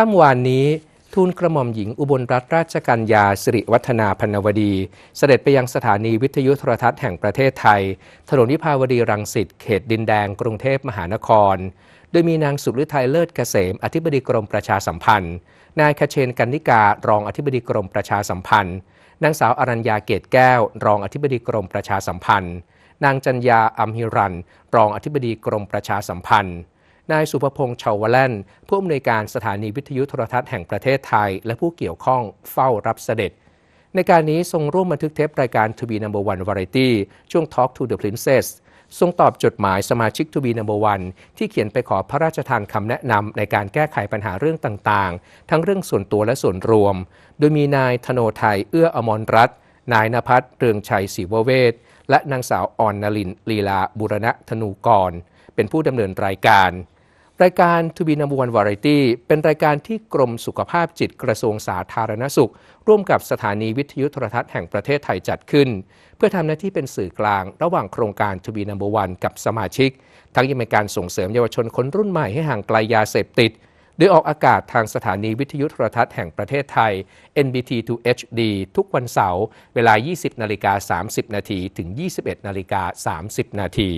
ค่ำวานนี้ทูลกระหม่อมหญิงอุบลรัตนราชกัญญาสิริวัฒนาพันวดี เสด็จไปยังสถานีวิทยุโทรทัศน์แห่งประเทศไทย ถนนวิภาวดีรังสิตเขตดินแดงกรุงเทพมหานคร โดยมีนางสุฤทัยเลิศเกษม อธิบดีกรมประชาสัมพันธ์ นายคเชนกันนิการองอธิบดีกรมประชาสัมพันธ์ นางสาวอรัญญาเกตแก้ว รองอธิบดีกรมประชาสัมพันธ์ นางจัญญาอัมฮิรันรองอธิบดีกรมประชาสัมพันธ์ นายสุภพงษ์ชาวแลนผู้อำนวยการสถานีวิทยุโทรทัศน์แห่งประเทศไทย และผู้เกี่ยวข้องเฝ้ารับเสด็จ ในการนี้ทรงร่วมบันทึกเทปรายการ To be number one variety ช่วง Talk to the Princess ทรงตอบจดหมายสมาชิก To be number one ที่เขียนไปขอพระราชทานคำแนะนำในการแก้ไขปัญหาเรื่องต่างๆ ทั้งเรื่องส่วนตัวและส่วนรวม โดยมีนายธโนไทยเอื้ออมรรัตน์นายนภัสเรืองชัยศรีวเวศและนางสาวอ่อนนลินลีลาบุรณะธนูกร เป็นผู้ดำเนินรายการ รายการ To be number one variety เป็นรายการที่กรมสุขภาพจิตกระทรวงสาธารณสุข ร่วมกับสถานีวิทยุโทรทัศน์แห่งประเทศไทยจัดขึ้น เพื่อทำหน้าที่เป็นสื่อกลาง ระหว่างโครงการ To be number one กับสมาชิก ทั้งยังเป็นการส่งเสริมเยาวชนคนรุ่นใหม่ให้ห่างไกลยาเสพติด โดยออกอากาศทางสถานีวิทยุโทรทัศน์แห่งประเทศไทย NBT to HD ทุกวันเสาร์เวลา 20นาฬิกา30นาทีถึง 21นาฬิกา30นาที